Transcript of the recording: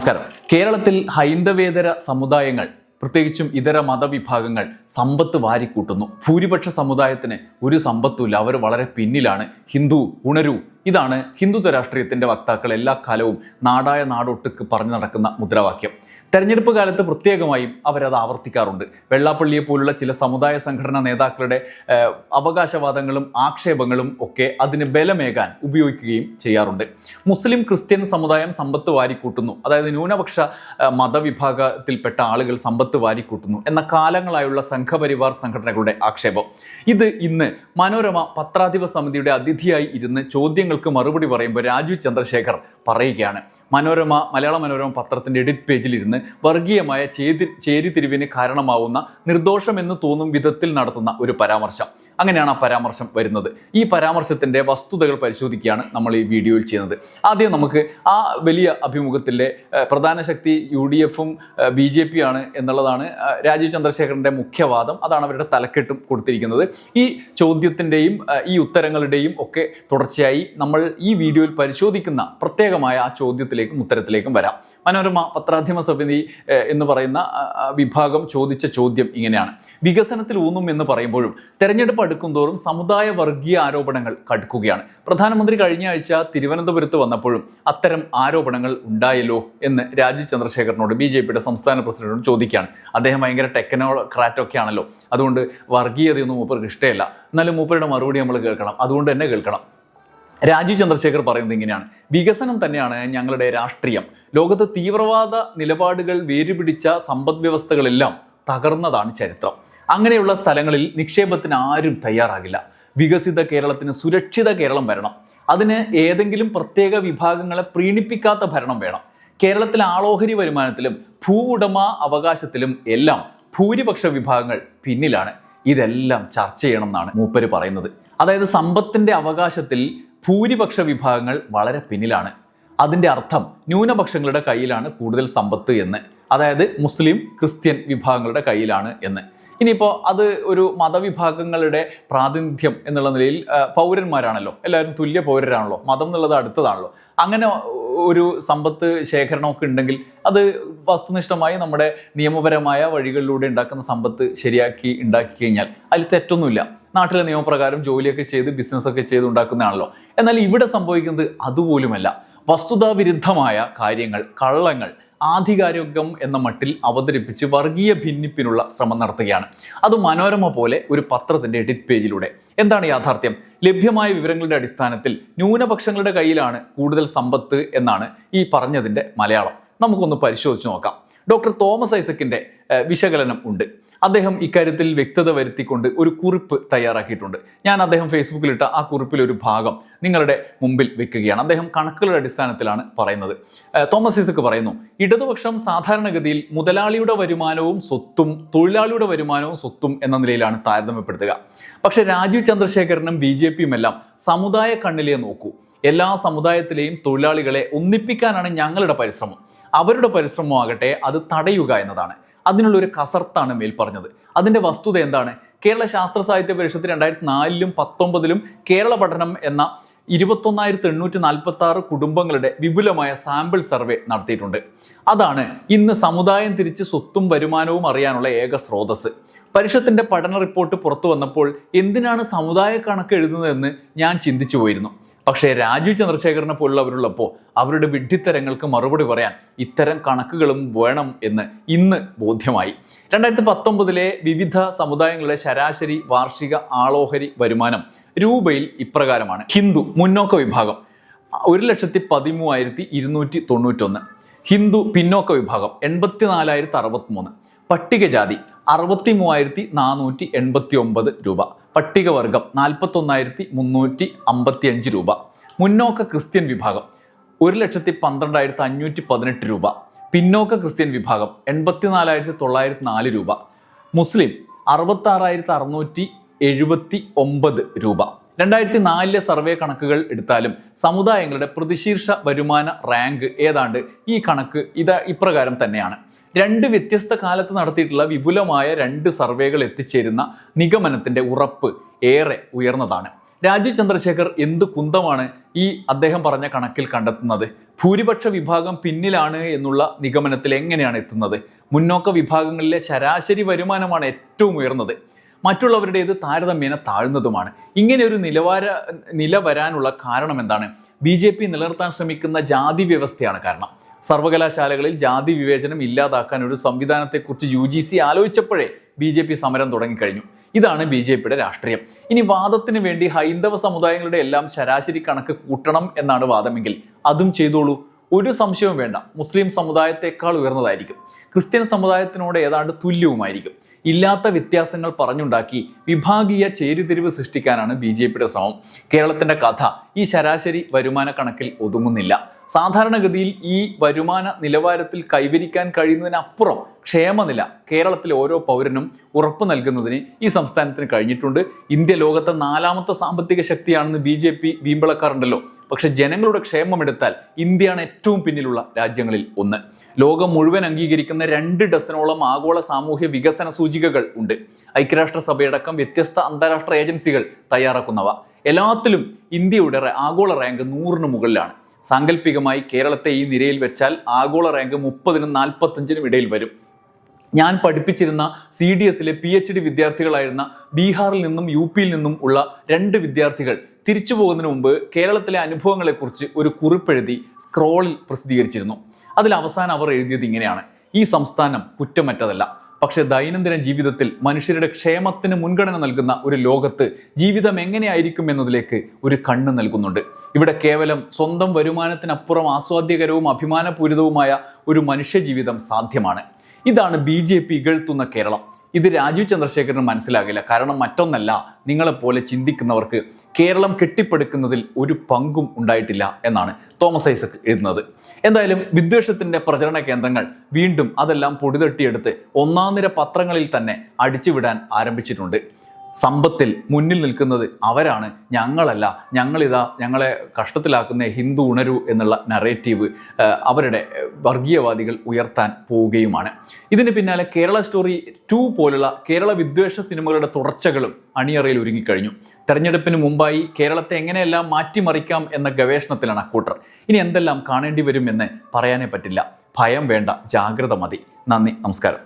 നമസ്കാരം. കേരളത്തിൽ ഹൈന്ദവേതര സമുദായങ്ങൾ പ്രത്യേകിച്ചും ഇതര മതവിഭാഗങ്ങൾ സമ്പത്ത് വാരിക്കൂട്ടുന്നു. ഭൂരിപക്ഷ സമുദായത്തിന് ഒരു സമ്പത്തുമില്ല. അവർ വളരെ പിന്നിലാണ്. ഹിന്ദു ഉണരൂ ഇതാണ് ഹിന്ദുത്വ രാഷ്ട്രീയത്തിന്റെ വക്താക്കൾ എല്ലാ കാലവും നാടായ നാടൊട്ടുക്ക് പറഞ്ഞു നടക്കുന്ന മുദ്രാവാക്യം. തെരഞ്ഞെടുപ്പ് കാലത്ത് പ്രത്യേകമായും അവരത് ആവർത്തിക്കാറുണ്ട്. വെള്ളാപ്പള്ളിയെ പോലുള്ള ചില സമുദായ സംഘടനാ നേതാക്കളുടെ അവകാശവാദങ്ങളും ആക്ഷേപങ്ങളും ഒക്കെ അതിന് ബലമേകാൻ ഉപയോഗിക്കുകയും ചെയ്യാറുണ്ട്. മുസ്ലിം ക്രിസ്ത്യൻ സമുദായം സമ്പത്ത് വാരിക്കൂട്ടുന്നു. അതായത് ന്യൂനപക്ഷ മതവിഭാഗത്തിൽപ്പെട്ട ആളുകൾ സമ്പത്ത് വാരിക്കൂട്ടുന്നു എന്ന കാലങ്ങളായുള്ള സംഘപരിവാർ സംഘടനകളുടെ ആക്ഷേപം. ഇത് ഇന്ന് മനോരമ പത്രാധിപ സമിതിയുടെ അതിഥിയായി ഇരുന്ന് ചോദ്യങ്ങൾക്ക് മറുപടി പറയുമ്പോൾ രാജു ചന്ദ്രശേഖർ പറയുകയാണ്. മനോരമ മലയാള മനോരമ പത്രത്തിന്റെ എഡിറ്റ് പേജിലിരുന്ന് വർഗീയമായ ചേതി ചേരിതിരിവിന് കാരണമാവുന്ന നിർദോഷമെന്ന് തോന്നും വിധത്തിൽ നടത്തുന്ന ഒരു പരാമർശം. അങ്ങനെയാണ് ആ പരാമർശം വരുന്നത്. ഈ പരാമർശത്തിന്റെ വസ്തുതകൾ പരിശോധിക്കുകയാണ് നമ്മൾ ഈ വീഡിയോയിൽ ചെയ്യുന്നത്. ആദ്യം നമുക്ക് ആ വലിയ അഭിമുഖത്തിലെ പ്രധാന ശക്തി യു ഡി എഫും ബി ജെ പി ആണ് എന്നുള്ളതാണ് രാജീവ് ചന്ദ്രശേഖരന്റെ മുഖ്യവാദം. അതാണ് അവരുടെ തലക്കെട്ടും കൊടുത്തിരിക്കുന്നത്. ഈ ചോദ്യത്തിന്റെയും ഈ ഉത്തരങ്ങളുടെയും ഒക്കെ തുടർച്ചയായി നമ്മൾ ഈ വീഡിയോയിൽ പരിശോധിക്കുന്ന പ്രത്യേകമായ ആ ചോദ്യത്തിലേക്കും ഉത്തരത്തിലേക്കും വരാം. മനോരമ പത്രാധ്യമ സമിതി എന്ന് പറയുന്ന വിഭാഗം ചോദിച്ച ചോദ്യം ഇങ്ങനെയാണ്. വികസനത്തിൽ ഊന്നും എന്ന് പറയുമ്പോഴും തെരഞ്ഞെടുപ്പ് അടുക്കുന്തോറും സമുദായ വർഗീയ ആരോപണങ്ങൾ കടുക്കുകയാണ്. പ്രധാനമന്ത്രി കഴിഞ്ഞ ആഴ്ച തിരുവനന്തപുരത്ത് വന്നപ്പോഴും അത്തരം ആരോപണങ്ങൾ ഉണ്ടായല്ലോ എന്ന് രാജീവ് ചന്ദ്രശേഖരനോട് ബി ജെ പിയുടെ സംസ്ഥാന പ്രസിഡന്റിനോട് ചോദിക്കുകയാണ്. അദ്ദേഹം ഭയങ്കര ടെക്നോക്രാറ്റ് ഒക്കെ ആണല്ലോ അതുകൊണ്ട് വർഗീയതയൊന്നും മൂപ്പർക്ക് ഇഷ്ടമല്ല. എന്നാലും മൂപ്പരുടെ മറുപടി നമ്മൾ കേൾക്കണം. അതുകൊണ്ട് തന്നെ കേൾക്കണം. രാജീവ് ചന്ദ്രശേഖർ പറയുന്നത് ഇങ്ങനെയാണ്. വികസനം തന്നെയാണ് ഞങ്ങളുടെ രാഷ്ട്രീയം. ലോകത്ത് തീവ്രവാദ നിലപാടുകൾ വേരുപിടിച്ച സമ്പദ് വ്യവസ്ഥകളെല്ലാം തകർന്നതാണ് ചരിത്രം. അങ്ങനെയുള്ള സ്ഥലങ്ങളിൽ നിക്ഷേപത്തിന് ആരും തയ്യാറാകില്ല. വികസിത കേരളത്തിന് സുരക്ഷിത കേരളം വരണം. അതിന് ഏതെങ്കിലും പ്രത്യേക വിഭാഗങ്ങളെ പ്രീണിപ്പിക്കാത്ത ഭരണം വേണം. കേരളത്തിലെ ആളോഹരി വരുമാനത്തിലും ഭൂ ഉടമ അവകാശത്തിലും എല്ലാം ഭൂരിപക്ഷ വിഭാഗങ്ങൾ പിന്നിലാണ്. ഇതെല്ലാം ചർച്ച ചെയ്യണം എന്നാണ് മൂപ്പര് പറയുന്നത്. അതായത് സമ്പത്തിന്റെ അവകാശത്തിൽ ഭൂരിപക്ഷ വിഭാഗങ്ങൾ വളരെ പിന്നിലാണ്. അതിന്റെ അർത്ഥം ന്യൂനപക്ഷങ്ങളുടെ കയ്യിലാണ് കൂടുതൽ സമ്പത്ത് എന്ന്. അതായത് മുസ്ലിം ക്രിസ്ത്യൻ വിഭാഗങ്ങളുടെ കയ്യിലാണ് എന്ന്. ഇനിയിപ്പോൾ അത് ഒരു മതവിഭാഗങ്ങളുടെ പ്രാതിനിധ്യം എന്നുള്ള നിലയിൽ പൗരന്മാരാണല്ലോ. എല്ലാവരും തുല്യ പൗരരാണല്ലോ. മതം എന്നുള്ളത് അടുത്തതാണല്ലോ. അങ്ങനെ ഒരു സമ്പത്ത് ശേഖരണമൊക്കെ ഉണ്ടെങ്കിൽ അത് വസ്തുനിഷ്ഠമായി നമ്മുടെ നിയമപരമായ വഴികളിലൂടെ ഉണ്ടാക്കുന്ന സമ്പത്ത് ശരിയാക്കി ഉണ്ടാക്കി കഴിഞ്ഞാൽ അതിൽ തെറ്റൊന്നുമില്ല. നാട്ടിലെ നിയമപ്രകാരം ജോലിയൊക്കെ ചെയ്ത് ബിസിനസ്സൊക്കെ ചെയ്ത് ഉണ്ടാക്കുന്നതാണല്ലോ. എന്നാൽ ഇവിടെ സംഭവിക്കുന്നത് അതുപോലുമല്ല. വസ്തുതാവിരുദ്ധമായ കാര്യങ്ങൾ കള്ളങ്ങൾ ആധികാരികം എന്ന മട്ടിൽ അവതരിപ്പിച്ച് വർഗീയ ഭിന്നിപ്പിനുള്ള ശ്രമം നടത്തുകയാണ്. അത് മനോരമ പോലെ ഒരു പത്രത്തിന്റെ എഡിറ്റ് പേജിലൂടെ. എന്താണ് യാഥാർത്ഥ്യം? ലഭ്യമായ വിവരങ്ങളുടെ അടിസ്ഥാനത്തിൽ ന്യൂനപക്ഷങ്ങളുടെ കയ്യിലാണ് കൂടുതൽ സമ്പത്ത് എന്നാണ് ഈ പറഞ്ഞതിന്റെ മലയാളം. നമുക്കൊന്ന് പരിശോധിച്ച് നോക്കാം. ഡോക്ടർ തോമസ് ഐസക്കിന്റെ വിശകലനം ഉണ്ട്. അദ്ദേഹം ഇക്കാര്യത്തിൽ വ്യക്തത വരുത്തിക്കൊണ്ട് ഒരു കുറിപ്പ് തയ്യാറാക്കിയിട്ടുണ്ട്. ഞാൻ അദ്ദേഹം ഫേസ്ബുക്കിലിട്ട ആ കുറിപ്പിൽ ഒരു ഭാഗം നിങ്ങളുടെ മുമ്പിൽ വെക്കുകയാണ്. അദ്ദേഹം കണക്കുകളുടെ അടിസ്ഥാനത്തിലാണ് പറയുന്നത്. തോമസ് ഐസക്ക് പറയുന്നു ഇടതുപക്ഷം സാധാരണഗതിയിൽ മുതലാളിയുടെ വരുമാനവും സ്വത്തും തൊഴിലാളിയുടെ വരുമാനവും സ്വത്തും എന്ന നിലയിലാണ് താരതമ്യപ്പെടുത്തുക. പക്ഷേ രാജീവ് ചന്ദ്രശേഖരനും ബി ജെ പിയും എല്ലാം സമുദായ കണ്ണിലേ നോക്കൂ. എല്ലാ സമുദായത്തിലെയും തൊഴിലാളികളെ ഒന്നിപ്പിക്കാനാണ് ഞങ്ങളുടെ പരിശ്രമം. അവരുടെ പരിശ്രമമാകട്ടെ അത് തടയുക എന്നതാണ്. അതിനുള്ള ഒരു കസർത്താണ് മേൽ പറഞ്ഞത്. അതിന്റെ വസ്തുത എന്താണ്? കേരള ശാസ്ത്ര സാഹിത്യ പരിഷത്ത് രണ്ടായിരത്തി നാലിലും പത്തൊമ്പതിലും കേരള പഠനം എന്ന ഇരുപത്തൊന്നായിരത്തി എണ്ണൂറ്റി നാൽപ്പത്തി ആറ് കുടുംബങ്ങളുടെ വിപുലമായ സാമ്പിൾ സർവേ നടത്തിയിട്ടുണ്ട്. അതാണ് ഇന്ന് സമുദായം തിരിച്ച് സ്വത്തും വരുമാനവും അറിയാനുള്ള ഏക സ്രോതസ് പരിഷത്തിന്റെ പഠന റിപ്പോർട്ട് പുറത്തു വന്നപ്പോൾ എന്തിനാണ് സമുദായ കണക്ക് എഴുതുന്നതെന്ന് ഞാൻ ചിന്തിച്ചു പോയിരുന്നു. പക്ഷേ രാജീവ് ചന്ദ്രശേഖരനെ പോലുള്ളവരുള്ളപ്പോൾ അവരുടെ വിഡ്ഢിത്തരങ്ങൾക്ക് മറുപടി പറയാൻ ഇത്തരം കണക്കുകളും വേണം എന്ന് ഇന്ന് ബോധ്യമായി. രണ്ടായിരത്തി പത്തൊമ്പതിലെ വിവിധ സമുദായങ്ങളുടെ ശരാശരി വാർഷിക ആളോഹരി വരുമാനം രൂപയിൽ ഇപ്രകാരമാണ്. ഹിന്ദു മുന്നോക്ക വിഭാഗം ഒരു ലക്ഷത്തി പതിമൂവായിരത്തി ഇരുന്നൂറ്റി തൊണ്ണൂറ്റൊന്ന്. ഹിന്ദു പിന്നോക്ക വിഭാഗം എൺപത്തി നാലായിരത്തി അറുപത്തിമൂന്ന്. പട്ടികജാതി അറുപത്തി മൂവായിരത്തി നാനൂറ്റി എൺപത്തി ഒമ്പത് രൂപ. പട്ടികവർഗം നാൽപ്പത്തൊന്നായിരത്തി മുന്നൂറ്റി അമ്പത്തി അഞ്ച് രൂപ. മുന്നോക്ക ക്രിസ്ത്യൻ വിഭാഗം ഒരു ലക്ഷത്തി പന്ത്രണ്ടായിരത്തി അഞ്ഞൂറ്റി പതിനെട്ട് രൂപ. പിന്നോക്ക ക്രിസ്ത്യൻ വിഭാഗം എൺപത്തിനാലായിരത്തി തൊള്ളായിരത്തി നാല് രൂപ. മുസ്ലിം അറുപത്താറായിരത്തി അറുന്നൂറ്റി എഴുപത്തി ഒമ്പത് രൂപ. രണ്ടായിരത്തി നാലിലെ സർവേ കണക്കുകൾ എടുത്താലും സമുദായങ്ങളുടെ പ്രതിശീർഷ വരുമാന റാങ്ക് ഏതാണ്ട് ഈ കണക്ക് ഇത് ഇപ്രകാരം തന്നെയാണ്. രണ്ട് വ്യത്യസ്ത കാലത്ത് നടത്തിയിട്ടുള്ള വിപുലമായ രണ്ട് സർവേകൾ എത്തിച്ചേരുന്ന നിഗമനത്തിന്റെ ഉറപ്പ് ഏറെ ഉയർന്നതാണ്. രാജീവ് ചന്ദ്രശേഖർ എന്ത് കുന്തമാണ് ഈ അദ്ദേഹം പറഞ്ഞ കണക്കിൽ കണ്ടെത്തുന്നത്? ഭൂരിപക്ഷ വിഭാഗം പിന്നിലാണ് എന്നുള്ള നിഗമനത്തിൽ എങ്ങനെയാണ് എത്തുന്നത്? മുന്നോക്ക വിഭാഗങ്ങളിലെ ശരാശരി വരുമാനമാണ് ഏറ്റവും ഉയർന്നത്. മറ്റുള്ളവരുടേത് താരതമ്യേന താഴ്ന്നതുമാണ്. ഇങ്ങനെ ഒരു നിലവാര നില വരാനുള്ള കാരണം എന്താണ്? ബി ജെ പി നിലനിർത്താൻ ശ്രമിക്കുന്ന ജാതി വ്യവസ്ഥയാണ് കാരണം. സർവകലാശാലകളിൽ ജാതി വിവേചനം ഇല്ലാതാക്കാൻ ഒരു സംവിധാനത്തെക്കുറിച്ച് യു ജി സി ആലോചിച്ചപ്പോഴേ ബി ജെ പി സമരം തുടങ്ങിക്കഴിഞ്ഞു. ഇതാണ് ബി ജെ പിയുടെ രാഷ്ട്രീയം. ഇനി വാദത്തിന് വേണ്ടി ഹൈന്ദവ സമുദായങ്ങളുടെ എല്ലാം ശരാശരി കണക്ക് കൂട്ടണം എന്നാണ് വാദമെങ്കിൽ അതും ചെയ്തോളൂ. ഒരു സംശയവും വേണ്ട. മുസ്ലിം സമുദായത്തെക്കാൾ ഉയർന്നതായിരിക്കും. ക്രിസ്ത്യൻ സമുദായത്തിനോട് ഏതാണ്ട് തുല്യവുമായിരിക്കും. ഇല്ലാത്ത വ്യത്യാസങ്ങൾ പറഞ്ഞുണ്ടാക്കി വിഭാഗീയ ചേരിതിരിവ് സൃഷ്ടിക്കാനാണ് ബി ജെ പിയുടെ ശ്രമം. കേരളത്തിന്റെ കഥ ഈ ശരാശരി വരുമാന കണക്കിൽ ഒതുങ്ങുന്നില്ല. സാധാരണഗതിയിൽ ഈ വരുമാന നിലവാരത്തിൽ കൈവരിക്കാൻ കഴിയുന്നതിനപ്പുറം ക്ഷേമനില കേരളത്തിലെ ഓരോ പൗരനും ഉറപ്പു നൽകുന്നതിന് ഈ സംസ്ഥാനത്തിന് കഴിഞ്ഞിട്ടുണ്ട്. ഇന്ത്യ ലോകത്തെ നാലാമത്തെ സാമ്പത്തിക ശക്തിയാണെന്ന് ബി ജെ പി വീമ്പിളക്കാറുണ്ടല്ലോ. പക്ഷെ ജനങ്ങളുടെ ക്ഷേമമെടുത്താൽ ഇന്ത്യയാണ് ഏറ്റവും പിന്നിലുള്ള രാജ്യങ്ങളിൽ ഒന്ന്. ലോകം മുഴുവൻ അംഗീകരിക്കുന്ന രണ്ട് ഡസനോളം ആഗോള സാമൂഹ്യ വികസന സൂചികകൾ ഉണ്ട്. ഐക്യരാഷ്ട്രസഭയടക്കം വ്യത്യസ്ത അന്താരാഷ്ട്ര ഏജൻസികൾ തയ്യാറാക്കുന്നവ. എല്ലാത്തിലും ഇന്ത്യയുടെ ആഗോള റാങ്ക് നൂറിന് മുകളിലാണ്. സാങ്കല്പികമായി കേരളത്തെ ഈ നിരയിൽ വെച്ചാൽ ആഗോള റാങ്ക് മുപ്പതിനും നാൽപ്പത്തഞ്ചിനും ഇടയിൽ വരും. ഞാൻ പഠിപ്പിച്ചിരുന്ന സി ഡി എസിലെ പി എച്ച് ഡി വിദ്യാർത്ഥികളായിരുന്ന ബീഹാറിൽ നിന്നും യു പിയിൽ നിന്നും ഉള്ള രണ്ട് വിദ്യാർത്ഥികൾ തിരിച്ചു പോകുന്നതിന് മുമ്പ് കേരളത്തിലെ അനുഭവങ്ങളെക്കുറിച്ച് ഒരു കുറിപ്പെഴുതി സ്ക്രോളിൽ പ്രസിദ്ധീകരിച്ചിരുന്നു. അതിൽ അവസാനം അവർ എഴുതിയത് ഇങ്ങനെയാണ്. ഈ സംസ്ഥാനം കുറ്റമറ്റതല്ല. പക്ഷെ ദൈനംദിന ജീവിതത്തിൽ മനുഷ്യരുടെ ക്ഷേമത്തിന് മുൻഗണന നൽകുന്ന ഒരു ലോകത്ത് ജീവിതം എങ്ങനെയായിരിക്കും എന്നതിലേക്ക് ഒരു കണ്ണ് നൽകുന്നുണ്ട്. ഇവിടെ കേവലം സ്വന്തം വരുമാനത്തിനപ്പുറം ആസ്വാദ്യകരവും അഭിമാനപൂരിതവുമായ ഒരു മനുഷ്യജീവിതം സാധ്യമാണ്. ഇതാണ് ബി ജെ പി ഇകഴ്ത്തുന്ന കേരളം. ഇത് രാജീവ് ചന്ദ്രശേഖരന് മനസ്സിലാകില്ല. കാരണം മറ്റൊന്നല്ല നിങ്ങളെപ്പോലെ ചിന്തിക്കുന്നവർക്ക് കേരളം കെട്ടിപ്പടുക്കുന്നതിൽ ഒരു പങ്കും ഉണ്ടായിട്ടില്ല എന്നാണ് തോമസ് ഐസക് എഴുതുന്നത്. എന്തായാലും വിദ്വേഷത്തിന്റെ പ്രചരണ കേന്ദ്രങ്ങൾ വീണ്ടും അതെല്ലാം പൊടിതട്ടിയെടുത്ത് ഒന്നാം നിര പത്രങ്ങളിൽ തന്നെ അടിച്ചുവിടാൻ ആരംഭിച്ചിട്ടുണ്ട്. സമ്പത്തിൽ മുന്നിൽ നിൽക്കുന്നത് അവരാണ്. ഞങ്ങളല്ല. ഞങ്ങളിതാ ഞങ്ങളെ കഷ്ടത്തിലാക്കുന്ന ഹിന്ദു ഉണരു എന്നുള്ള നറേറ്റീവ് അവരുടെ വർഗീയവാദികൾ ഉയർത്താൻ പോവുകയുമാണ്. ഇതിന് പിന്നാലെ കേരള സ്റ്റോറി ടു പോലുള്ള കേരള വിദ്വേഷ സിനിമകളുടെ തുടർച്ചകളും അണിയറയിൽ ഒരുങ്ങിക്കഴിഞ്ഞു. തെരഞ്ഞെടുപ്പിന് മുമ്പായി കേരളത്തെ എങ്ങനെയെല്ലാം മാറ്റിമറിക്കാം എന്ന ഗവേഷണത്തിലാണ് അക്കൂട്ടർ. ഇനി എന്തെല്ലാം കാണേണ്ടി വരുമെന്ന് പറയാനേ പറ്റില്ല. ഭയം വേണ്ട. ജാഗ്രത മതി. നന്ദി. നമസ്കാരം.